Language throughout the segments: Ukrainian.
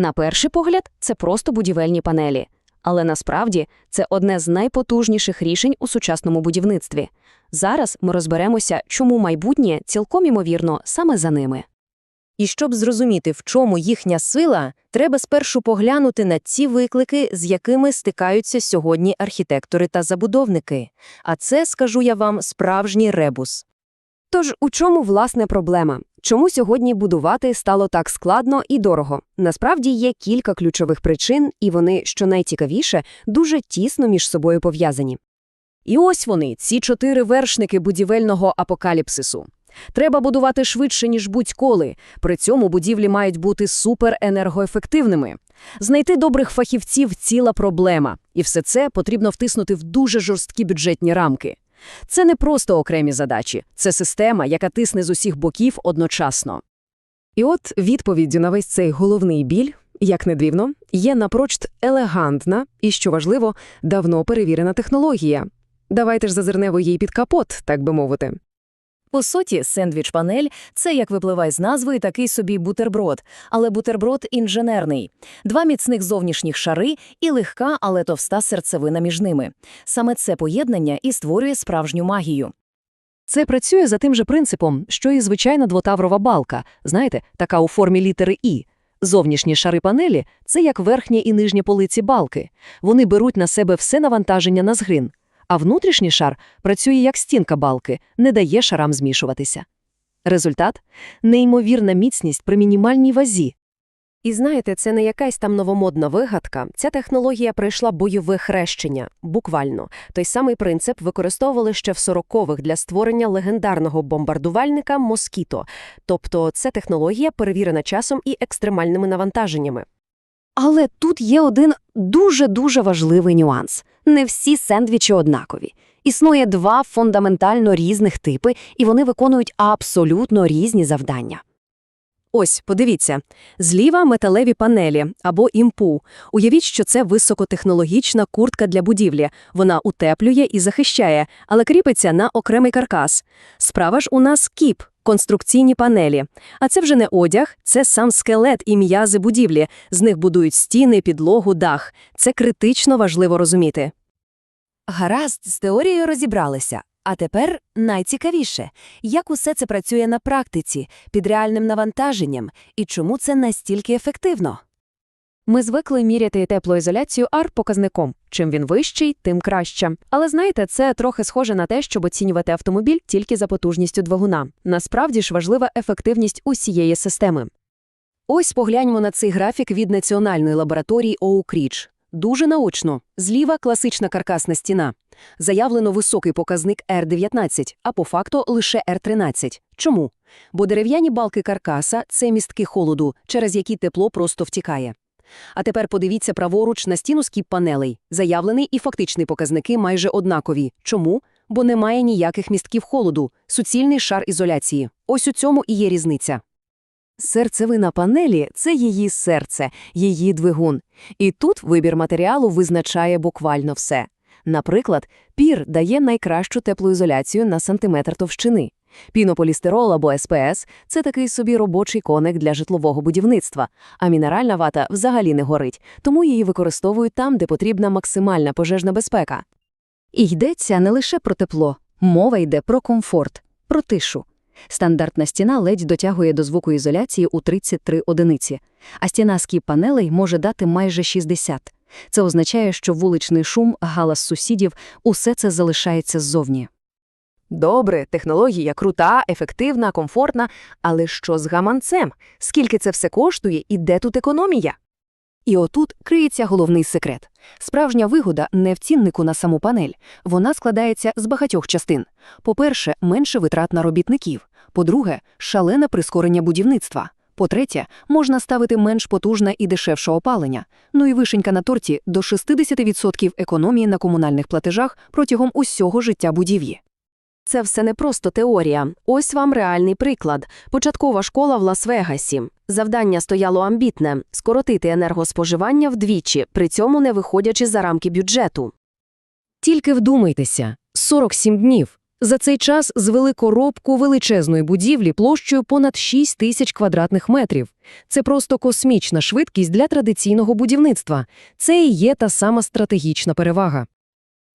На перший погляд, це просто будівельні панелі. Але насправді це одне з найпотужніших рішень у сучасному будівництві. Зараз ми розберемося, чому майбутнє цілком імовірно саме за ними. І щоб зрозуміти, в чому їхня сила, треба спершу поглянути на ті виклики, з якими стикаються сьогодні архітектори та забудовники. А це, скажу я вам, справжній ребус. Тож у чому власне проблема? Чому сьогодні будувати стало так складно і дорого? Насправді є кілька ключових причин, і вони, що найцікавіше, дуже тісно між собою пов'язані. І ось вони, ці чотири вершники будівельного апокаліпсису. Треба будувати швидше, ніж будь-коли. При цьому будівлі мають бути суперенергоефективними. Знайти добрих фахівців ціла проблема, і все це потрібно втиснути в дуже жорсткі бюджетні рамки. Це не просто окремі задачі, це система, яка тисне з усіх боків одночасно. І от відповіддю на весь цей головний біль, як не дивно, є напрочт елегантна і, що важливо, давно перевірена технологія. Давайте ж зазирнемо її під капот, так би мовити. По суті, сендвіч-панель – це, як випливає з назви, такий собі бутерброд, але бутерброд інженерний. Два міцних зовнішніх шари і легка, але товста серцевина між ними. Саме це поєднання і створює справжню магію. Це працює за тим же принципом, що і звичайна двотаврова балка, знаєте, така у формі літери І. Зовнішні шари панелі – це як верхнє і нижнє полиці балки. Вони беруть на себе все навантаження на згрин. А внутрішній шар працює як стінка балки, не дає шарам змішуватися. Результат – неймовірна міцність при мінімальній вазі. І знаєте, це не якась там новомодна вигадка. Ця технологія пройшла бойове хрещення, буквально. Той самий принцип використовували ще в 40-х для створення легендарного бомбардувальника «Москіто». Тобто це технологія перевірена часом і екстремальними навантаженнями. Але тут є один дуже-дуже важливий нюанс. Не всі сендвічі однакові. Існує два фундаментально різних типи, і вони виконують абсолютно різні завдання. Ось, подивіться, зліва металеві панелі або імпу. Уявіть, що це високотехнологічна куртка для будівлі. Вона утеплює і захищає, але кріпиться на окремий каркас. Справа ж у нас кіп, конструкційні панелі. А це вже не одяг, це сам скелет і м'язи будівлі. З них будують стіни, підлогу, дах. Це критично важливо розуміти. Гаразд, з теорією розібралися. А тепер найцікавіше, як усе це працює на практиці, під реальним навантаженням, і чому це настільки ефективно? Ми звикли міряти теплоізоляцію ар-показником. Чим він вищий, тим краще. Але знаєте, це трохи схоже на те, щоб оцінювати автомобіль тільки за потужністю двигуна. Насправді ж важлива ефективність усієї системи. Ось погляньмо на цей графік від національної лабораторії Оукріч. Дуже наочно. Зліва класична каркасна стіна. Заявлено високий показник R19, а по факту лише R13. Чому? Бо дерев'яні балки каркаса це містки холоду, через які тепло просто втікає. А тепер подивіться праворуч на стіну скіп панелей. Заявлений і фактичний показники майже однакові. Чому? Бо немає ніяких містків холоду, суцільний шар ізоляції. Ось у цьому і є різниця. Серцевина панелі це її серце, її двигун. І тут вибір матеріалу визначає буквально все. Наприклад, пір дає найкращу теплоізоляцію на сантиметр товщини. Пінополістирол або СПС – це такий собі робочий коник для житлового будівництва, а мінеральна вата взагалі не горить, тому її використовують там, де потрібна максимальна пожежна безпека. І йдеться не лише про тепло, мова йде про комфорт, про тишу. Стандартна стіна ледь дотягує до звукоізоляції у 33 одиниці, а стіна скіп панелей може дати майже 60. Це означає, що вуличний шум, галас сусідів – усе це залишається ззовні. Добре, технологія крута, ефективна, комфортна, але що з гаманцем? Скільки це все коштує і де тут економія? І отут криється головний секрет. Справжня вигода не в ціннику на саму панель. Вона складається з багатьох частин. По-перше, менше витрат на робітників. По-друге, шалене прискорення будівництва. По-третє, можна ставити менш потужне і дешевше опалення. Ну і вишенька на торті до 60% економії на комунальних платежах протягом усього життя будівлі. Це все не просто теорія. Ось вам реальний приклад. Початкова школа в Лас-Вегасі. Завдання стояло амбітне – скоротити енергоспоживання вдвічі, при цьому не виходячи за рамки бюджету. Тільки вдумайтеся – 47 днів. За цей час звели коробку величезної будівлі площею понад 6 тисяч квадратних метрів. Це просто космічна швидкість для традиційного будівництва. Це і є та сама стратегічна перевага.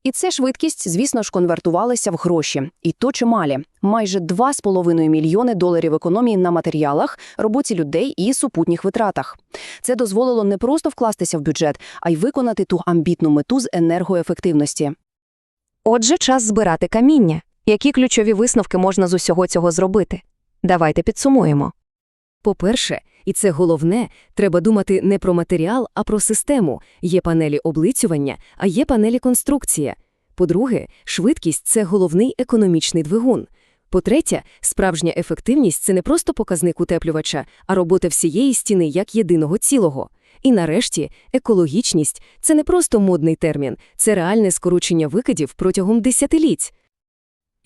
І ця швидкість, звісно ж, конвертувалася в гроші. І то чималі. Майже 2,5 мільйони доларів економії на матеріалах, роботі людей і супутніх витратах. Це дозволило не просто вкластися в бюджет, а й виконати ту амбітну мету з енергоефективності. Отже, час збирати каміння. Які ключові висновки можна з усього цього зробити? Давайте підсумуємо. По-перше, і це головне, треба думати не про матеріал, а про систему. Є панелі облицювання, а є панелі конструкція. По-друге, швидкість – це головний економічний двигун. По-третє, справжня ефективність – це не просто показник утеплювача, а робота всієї стіни як єдиного цілого. І нарешті, екологічність – це не просто модний термін, це реальне скорочення викидів протягом десятиліть.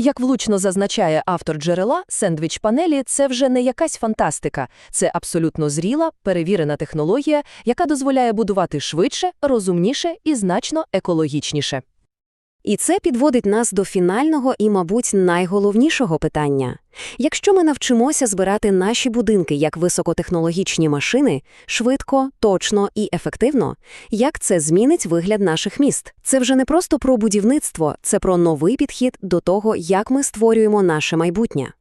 Як влучно зазначає автор джерела, сендвіч-панелі – це вже не якась фантастика. Це абсолютно зріла, перевірена технологія, яка дозволяє будувати швидше, розумніше і значно екологічніше. І це підводить нас до фінального і, мабуть, найголовнішого питання. Якщо ми навчимося збирати наші будинки як високотехнологічні машини, швидко, точно і ефективно, як це змінить вигляд наших міст? Це вже не просто про будівництво, це про новий підхід до того, як ми створюємо наше майбутнє.